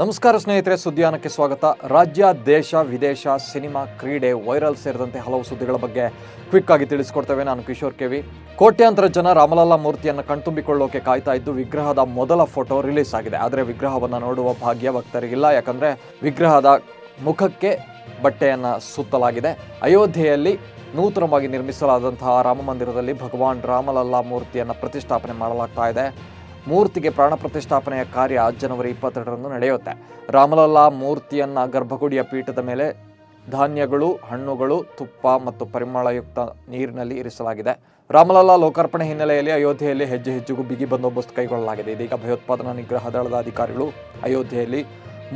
ನಮಸ್ಕಾರ ಸ್ನೇಹಿತರೆ, ಸುದ್ದಿಯಾನಕ್ಕೆ ಸ್ವಾಗತ. ರಾಜ್ಯ, ದೇಶ, ವಿದೇಶ, ಸಿನಿಮಾ, ಕ್ರೀಡೆ, ವೈರಲ್ ಸೇರಿದಂತೆ ಹಲವು ಸುದ್ದಿಗಳ ಬಗ್ಗೆ ಕ್ವಿಕ್ ಆಗಿ ತಿಳಿಸ್ಕೊಡ್ತೇವೆ. ನಾನು ಕಿಶೋರ್ ಕೆವಿ ಕೋಟ್ಯಾಂತರ ಜನ ರಾಮಲಲ್ಲಾ ಮೂರ್ತಿಯನ್ನು ಕಣ್ತುಂಬಿಕೊಳ್ಳೋಕೆ ಕಾಯ್ತಾ ಇದ್ದು ವಿಗ್ರಹದ ಮೊದಲ ಫೋಟೋ ರಿಲೀಸ್ ಆಗಿದೆ. ಆದರೆ ವಿಗ್ರಹವನ್ನು ನೋಡುವ ಭಾಗ್ಯ ಭಕ್ತರಿಗಿಲ್ಲ. ಯಾಕಂದ್ರೆ ವಿಗ್ರಹದ ಮುಖಕ್ಕೆ ಬಟ್ಟೆಯನ್ನು ಸುತ್ತಲಾಗಿದೆ. ಅಯೋಧ್ಯೆಯಲ್ಲಿ ನೂತನವಾಗಿ ನಿರ್ಮಿಸಲಾದಂತಹ ರಾಮ ಮಂದಿರದಲ್ಲಿ ಭಗವಾನ್ ರಾಮಲಲ್ಲಾ ಮೂರ್ತಿಯನ್ನು ಪ್ರತಿಷ್ಠಾಪನೆ ಮಾಡಲಾಗ್ತಾ ಇದೆ. ಮೂರ್ತಿಗೆ ಪ್ರಾಣ ಪ್ರತಿಷ್ಠಾಪನೆಯ ಕಾರ್ಯ ಜನವರಿ ಇಪ್ಪತ್ತೆರಡರಂದು ನಡೆಯುತ್ತೆ. ರಾಮಲಲ್ಲಾ ಮೂರ್ತಿಯನ್ನ ಗರ್ಭಗುಡಿಯ ಪೀಠದ ಮೇಲೆ ಧಾನ್ಯಗಳು, ಹಣ್ಣುಗಳು, ತುಪ್ಪ ಮತ್ತು ಪರಿಮಳಯುಕ್ತ ನೀರಿನಲ್ಲಿ ಇರಿಸಲಾಗಿದೆ. ರಾಮಲಲ್ಲಾ ಲೋಕಾರ್ಪಣೆ ಹಿನ್ನೆಲೆಯಲ್ಲಿ ಅಯೋಧ್ಯೆಯಲ್ಲಿ ಹೆಜ್ಜೆ ಹೆಜ್ಜೆಗೂ ಬಿಗಿ ಬಂದೋಬಸ್ತ್ ಕೈಗೊಳ್ಳಲಾಗಿದೆ. ಇದೀಗ ಭಯೋತ್ಪಾದನಾ ನಿಗ್ರಹ ದಳದ ಅಧಿಕಾರಿಗಳು ಅಯೋಧ್ಯೆಯಲ್ಲಿ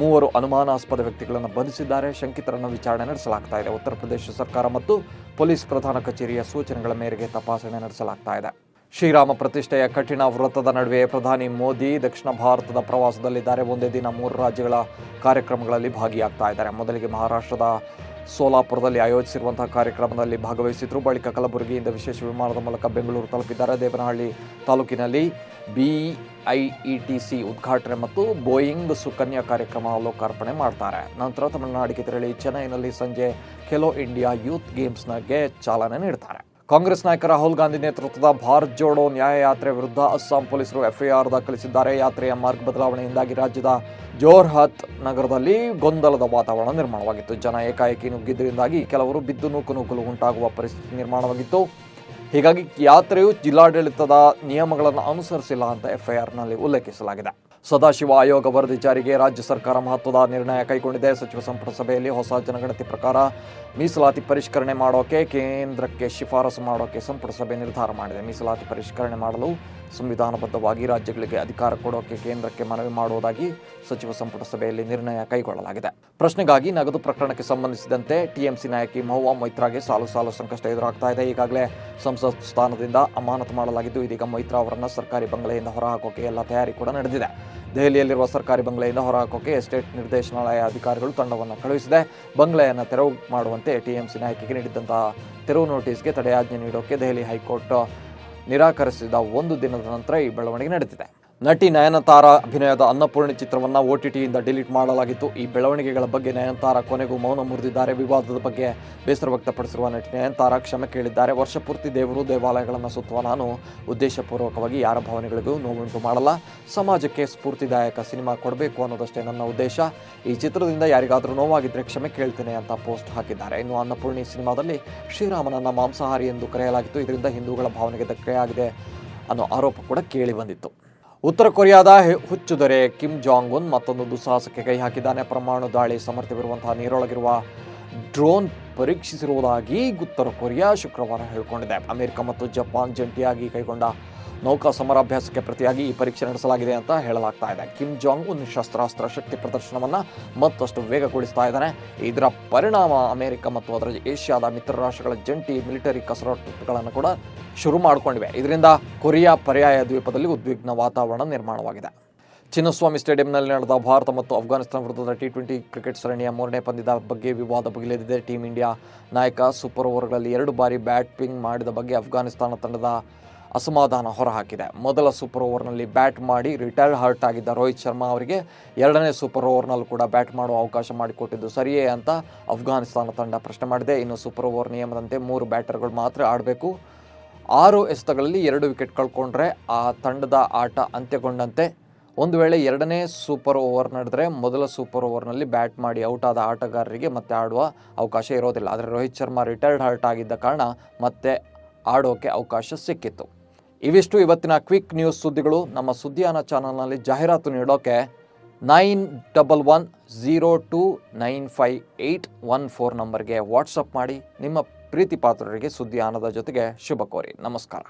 ಮೂವರು ಅನುಮಾನಾಸ್ಪದ ವ್ಯಕ್ತಿಗಳನ್ನು ಬಂಧಿಸಿದ್ದಾರೆ. ಶಂಕಿತರನ್ನು ವಿಚಾರಣೆ ನಡೆಸಲಾಗ್ತಾ ಇದೆ. ಉತ್ತರ ಪ್ರದೇಶ ಸರ್ಕಾರ ಮತ್ತು ಪೊಲೀಸ್ ಪ್ರಧಾನ ಕಚೇರಿಯ ಸೂಚನೆಗಳ ಮೇರೆಗೆ ತಪಾಸಣೆ ನಡೆಸಲಾಗ್ತಾ ಇದೆ. ಶ್ರೀರಾಮ ಪ್ರತಿಷ್ಠೆಯ ಕಠಿಣ ವ್ರತದ ನಡುವೆ ಪ್ರಧಾನಿ ಮೋದಿ ದಕ್ಷಿಣ ಭಾರತದ ಪ್ರವಾಸದಲ್ಲಿದ್ದಾರೆ. ಒಂದೇ ದಿನ ಮೂರು ರಾಜ್ಯಗಳ ಕಾರ್ಯಕ್ರಮಗಳಲ್ಲಿ ಭಾಗಿಯಾಗ್ತಾ ಇದ್ದಾರೆ. ಮೊದಲಿಗೆ ಮಹಾರಾಷ್ಟ್ರದ ಸೋಲಾಪುರದಲ್ಲಿ ಆಯೋಜಿಸಿರುವಂತಹ ಕಾರ್ಯಕ್ರಮದಲ್ಲಿ ಭಾಗವಹಿಸಿದ್ರು. ಬಳಿಕ ಕಲಬುರಗಿಯಿಂದ ವಿಶೇಷ ವಿಮಾನದ ಮೂಲಕ ಬೆಂಗಳೂರು ತಲುಪಿದ್ದಾರೆ. ದೇವನಹಳ್ಳಿ ತಾಲೂಕಿನಲ್ಲಿ ಬಿಐಇಟಿಸಿ ಉದ್ಘಾಟನೆ ಮತ್ತು ಬೋಯಿಂಗ್ ಸುಕನ್ಯಾ ಕಾರ್ಯಕ್ರಮ ಲೋಕಾರ್ಪಣೆ ಮಾಡ್ತಾರೆ. ನಂತರ ತಮಿಳುನಾಡಿಗೆ ತೆರಳಿ ಚೆನ್ನೈನಲ್ಲಿ ಸಂಜೆ ಖೆಲೋ ಇಂಡಿಯಾ ಯೂತ್ ಗೇಮ್ಸ್ನಗೆ ಚಾಲನೆ ನೀಡ್ತಾರೆ. ಕಾಂಗ್ರೆಸ್ ನಾಯಕ ರಾಹುಲ್ ಗಾಂಧಿ ನೇತೃತ್ವದ ಭಾರತ್ ಜೋಡೋ ನ್ಯಾಯ ಯಾತ್ರೆ ವಿರುದ್ಧ ಅಸ್ಸಾಂ ಪೊಲೀಸರು ಎಫ್ಐಆರ್ ದಾಖಲಿಸಿದ್ದಾರೆ. ಯಾತ್ರೆಯ ಮಾರ್ಗ ಬದಲಾವಣೆಯಿಂದಾಗಿ ರಾಜ್ಯದ ಜೋರ್ಹತ್ ನಗರದಲ್ಲಿ ಗೊಂದಲದ ವಾತಾವರಣ ನಿರ್ಮಾಣವಾಗಿತ್ತು. ಜನ ಏಕಾಏಕಿ ನುಗ್ಗಿದ್ದರಿಂದಾಗಿ ಕೆಲವರು ಬಿದ್ದು ನೂಕು ನೂಕಲು ಉಂಟಾಗುವ ಪರಿಸ್ಥಿತಿ ನಿರ್ಮಾಣವಾಗಿತ್ತು. ಹೀಗಾಗಿ ಯಾತ್ರೆಯು ಜಿಲ್ಲಾಡಳಿತದ ನಿಯಮಗಳನ್ನು ಅನುಸರಿಸಿಲ್ಲ ಅಂತ ಎಫ್ಐಆರ್ನಲ್ಲಿ ಉಲ್ಲೇಖಿಸಲಾಗಿದೆ. ಸದಾಶಿವ ಆಯೋಗ ವರದಿ ಜಾರಿಗೆ ರಾಜ್ಯ ಸರ್ಕಾರ ಮಹತ್ವದ ನಿರ್ಣಯ ಕೈಗೊಂಡಿದೆ. ಸಚಿವ ಸಂಪುಟ ಸಭೆಯಲ್ಲಿ ಹೊಸ ಜನಗಣತಿ ಪ್ರಕಾರ ಮೀಸಲಾತಿ ಪರಿಷ್ಕರಣೆ ಮಾಡೋಕೆ, ಕೇಂದ್ರಕ್ಕೆ ಶಿಫಾರಸು ಮಾಡೋಕೆ ಸಂಪುಟ ಸಭೆ ನಿರ್ಧಾರ ಮಾಡಿದೆ. ಮೀಸಲಾತಿ ಪರಿಷ್ಕರಣೆ ಮಾಡಲು ಸಂವಿಧಾನಬದ್ಧವಾಗಿ ರಾಜ್ಯಗಳಿಗೆ ಅಧಿಕಾರ ಕೊಡೋಕೆ, ಕೇಂದ್ರಕ್ಕೆ ಮನವಿ ಮಾಡುವುದಾಗಿ ಸಚಿವ ಸಂಪುಟ ಸಭೆಯಲ್ಲಿ ನಿರ್ಣಯ ಕೈಗೊಳ್ಳಲಾಗಿದೆ. ಪ್ರಶ್ನೆಗಾಗಿ ನಗದು ಪ್ರಕರಣಕ್ಕೆ ಸಂಬಂಧಿಸಿದಂತೆ ಟಿಎಂಸಿ ನಾಯಕಿ ಮಹುವಾ ಮೈತ್ರಾಗೆ ಸಾಲು ಸಾಲು ಸಂಕಷ್ಟ ಎದುರಾಗ್ತಾ ಇದೆ. ಈಗಾಗಲೇ ಸಂಸತ್ ಸ್ಥಾನದಿಂದ ಅಮಾನತು ಮಾಡಲಾಗಿದ್ದು, ಇದೀಗ ಮೈತ್ರಾ ಅವರನ್ನು ಸರ್ಕಾರಿ ಬಂಗಲೆಯಿಂದ ಹೊರಹಾಕೋಕೆ ಎಲ್ಲ ತಯಾರಿ ಕೂಡ ನಡೆದಿದೆ. ದೆಹಲಿಯಲ್ಲಿರುವ ಸರ್ಕಾರಿ ಬಂಗಲೆಯಿಂದ ಹೊರಹಾಕೋಕೆ ಎಸ್ಟೇಟ್ ನಿರ್ದೇಶನಾಲಯ ಅಧಿಕಾರಿಗಳು ತಂಡವನ್ನು ಕಳುಹಿಸಿದೆ. ಬಂಗಲೆಯನ್ನು ತೆರವು ಮಾಡುವಂತೆ ಟಿಎಂಸಿ ನಾಯಕಿಗೆ ನೀಡಿದ್ದಂತಹ ತೆರವು ನೋಟಿಸ್ಗೆ ತಡೆಯಾಜ್ಞೆ ನೀಡೋಕೆ ದೆಹಲಿ ಹೈಕೋರ್ಟ್ ನಿರಾಕರಿಸಿದ ಒಂದು ದಿನದ ನಂತರ ಈ ಬೆಳವಣಿಗೆ ನಡೆದಿದೆ. ನಟಿ ನಯನತಾರ ಅಭಿನಯದ ಅನ್ನಪೂರ್ಣಿ ಚಿತ್ರವನ್ನು ಒ ಟಿ ಟಿಯಿಂದ ಡಿಲೀಟ್ ಮಾಡಲಾಗಿತ್ತು. ಈ ಬೆಳವಣಿಗೆಗಳ ಬಗ್ಗೆ ನಯನತಾರ ಕೊನೆಗೂ ಮೌನ ಮುರಿದಿದ್ದಾರೆ. ವಿವಾದದ ಬಗ್ಗೆ ಬೇಸರ ವ್ಯಕ್ತಪಡಿಸಿರುವ ನಟಿ ನಯನತಾರ ಕ್ಷಮೆ ಕೇಳಿದ್ದಾರೆ. ವರ್ಷ ಪೂರ್ತಿ ದೇವರು ದೇವಾಲಯಗಳನ್ನು ಸುತ್ತುವ ನಾನು ಉದ್ದೇಶಪೂರ್ವಕವಾಗಿ ಯಾರ ಭಾವನೆಗಳಿಗೂ ನೋವುಂಟು ಮಾಡಲ್ಲ. ಸಮಾಜಕ್ಕೆ ಸ್ಫೂರ್ತಿದಾಯಕ ಸಿನಿಮಾ ಕೊಡಬೇಕು ಅನ್ನೋದಷ್ಟೇ ನನ್ನ ಉದ್ದೇಶ. ಈ ಚಿತ್ರದಿಂದ ಯಾರಿಗಾದರೂ ನೋವಾಗಿದ್ದರೆ ಕ್ಷಮೆ ಕೇಳ್ತೇನೆ ಅಂತ ಪೋಸ್ಟ್ ಹಾಕಿದ್ದಾರೆ. ಇನ್ನು ಅನ್ನಪೂರ್ಣಿ ಸಿನಿಮಾದಲ್ಲಿ ಶ್ರೀರಾಮನನ್ನ ಮಾಂಸಾಹಾರಿ ಎಂದು ಕರೆಯಲಾಗಿತ್ತು. ಇದರಿಂದ ಹಿಂದೂಗಳ ಭಾವನೆಗೆ ಧಕ್ಕೆಯಾಗಿದೆ ಅನ್ನೋ ಆರೋಪ ಕೂಡ ಕೇಳಿ ಬಂದಿತ್ತು. ಉತ್ತರ ಕೊರಿಯಾದ ಹುಚ್ಚು ದೊರೆ ಕಿಮ್ ಜಾಂಗ್ ಉನ್ ಮತ್ತೊಂದು ದುಸ್ಸಾಹಸಕ್ಕೆ ಕೈ ಹಾಕಿದ್ದಾನೆ. ಪರಮಾಣು ದಾಳಿ ಸಮರ್ಥವಿರುವಂತಹ ನೀರೊಳಗಿರುವ ಡ್ರೋನ್ ಪರೀಕ್ಷಿಸಿರುವುದಾಗಿ ಉತ್ತರ ಕೊರಿಯಾ ಶುಕ್ರವಾರ ಹೇಳಿಕೊಂಡಿದೆ. ಅಮೆರಿಕ ಮತ್ತು ಜಪಾನ್ ಜಂಟಿಯಾಗಿ ಕೈಗೊಂಡ ನೌಕಾ ಸಮರಾಭ್ಯಾಸಕ್ಕೆ ಪ್ರತಿಯಾಗಿ ಈ ಪರೀಕ್ಷೆ ನಡೆಸಲಾಗಿದೆ ಅಂತ ಹೇಳಲಾಗ್ತಾ ಇದೆ. ಕಿಮ್ ಜಾಂಗ್ ಉನ್ ಶಸ್ತ್ರಾಸ್ತ್ರ ಶಕ್ತಿ ಪ್ರದರ್ಶನವನ್ನು ಮತ್ತಷ್ಟು ವೇಗಗೊಳಿಸ್ತಾ ಇದ್ದಾನೆ. ಇದರ ಪರಿಣಾಮ ಅಮೆರಿಕ ಮತ್ತು ಅದರ ಏಷ್ಯಾದ ಮಿತ್ರ ರಾಷ್ಟ್ರಗಳ ಜಂಟಿ ಮಿಲಿಟರಿ ಕಸರತ್ತುಗಳನ್ನು ಕೂಡ ಶುರು ಮಾಡಿಕೊಂಡಿವೆ. ಇದರಿಂದ ಕೊರಿಯಾ ಪರ್ಯಾಯ ದ್ವೀಪದಲ್ಲಿ ಉದ್ವಿಗ್ನ ವಾತಾವರಣ ನಿರ್ಮಾಣವಾಗಿದೆ. ಚಿನ್ನಸ್ವಾಮಿ ಸ್ಟೇಡಿಯಂನಲ್ಲಿ ನಡೆದ ಭಾರತ ಮತ್ತು ಅಫ್ಘಾನಿಸ್ತಾನ ವಿರುದ್ಧದ ಟಿ ಟ್ವೆಂಟಿ ಕ್ರಿಕೆಟ್ ಸರಣಿಯ ಮೂರನೇ ಪಂದ್ಯದ ಬಗ್ಗೆ ವಿವಾದ ಭುಗಿಲೆದಿದೆ ಟೀಮ್ ಇಂಡಿಯಾ ನಾಯಕ ಸೂಪರ್ ಓವರ್ಗಳಲ್ಲಿ ಎರಡು ಬಾರಿ ಬ್ಯಾಟಿಂಗ್ ಮಾಡಿದ ಬಗ್ಗೆ ಅಫ್ಘಾನಿಸ್ತಾನ ತಂಡದ ಅಸಮಾಧಾನ ಹೊರಹಾಕಿದೆ. ಮೊದಲ ಸೂಪರ್ ಓವರ್ನಲ್ಲಿ ಬ್ಯಾಟ್ ಮಾಡಿ ರಿಟೈರ್ಡ್ ಹರ್ಟ್ ಆಗಿದ್ದ ರೋಹಿತ್ ಶರ್ಮಾ ಅವರಿಗೆ ಎರಡನೇ ಸೂಪರ್ ಓವರ್ನಲ್ಲೂ ಕೂಡ ಬ್ಯಾಟ್ ಮಾಡುವ ಅವಕಾಶ ಮಾಡಿಕೊಟ್ಟಿದ್ದು ಸರಿಯೇ ಅಂತ ಅಫ್ಘಾನಿಸ್ತಾನ ತಂಡ ಪ್ರಶ್ನೆ ಮಾಡಿದೆ. ಇನ್ನು ಸೂಪರ್ ಓವರ್ ನಿಯಮದಂತೆ ಮೂರು ಬ್ಯಾಟರ್ಗಳು ಮಾತ್ರ ಆಡಬೇಕು. ಆರು ಎಸೆತಗಳಲ್ಲಿ ಎರಡು ವಿಕೆಟ್ ಕಳ್ಕೊಂಡ್ರೆ ಆ ತಂಡದ ಆಟ ಅಂತ್ಯಗೊಂಡಂತೆ. ಒಂದು ವೇಳೆ ಎರಡನೇ ಸೂಪರ್ ಓವರ್ ನಡೆದರೆ ಮೊದಲ ಸೂಪರ್ ಓವರ್ನಲ್ಲಿ ಬ್ಯಾಟ್ ಮಾಡಿ ಔಟ್ ಆದ ಆಟಗಾರರಿಗೆ ಮತ್ತೆ ಆಡುವ ಅವಕಾಶ ಇರೋದಿಲ್ಲ. ಆದರೆ ರೋಹಿತ್ ಶರ್ಮಾ ರಿಟೈರ್ಡ್ ಹರ್ಟ್ ಆಗಿದ್ದ ಕಾರಣ ಮತ್ತೆ ಆಡೋಕೆ ಅವಕಾಶ ಸಿಕ್ಕಿತ್ತು. ಇವಿಷ್ಟು ಇವತ್ತಿನ ಕ್ವಿಕ್ ನ್ಯೂಸ್ ಸುದ್ದಿಗಳು. ನಮ್ಮ ಸುದ್ದಿಯಾನ ಚಾನಲ್ನಲ್ಲಿ ಜಾಹೀರಾತು ನೀಡೋಕೆ nine double one zero two nine five eight one four ನಂಬರ್ಗೆ ವಾಟ್ಸಪ್ ಮಾಡಿ ನಿಮ್ಮ ಪ್ರೀತಿ ಪಾತ್ರರಿಗೆ ಸುದ್ದಿಯಾನದ ಜೊತೆಗೆ ಶುಭ ಕೋರಿ. ನಮಸ್ಕಾರ.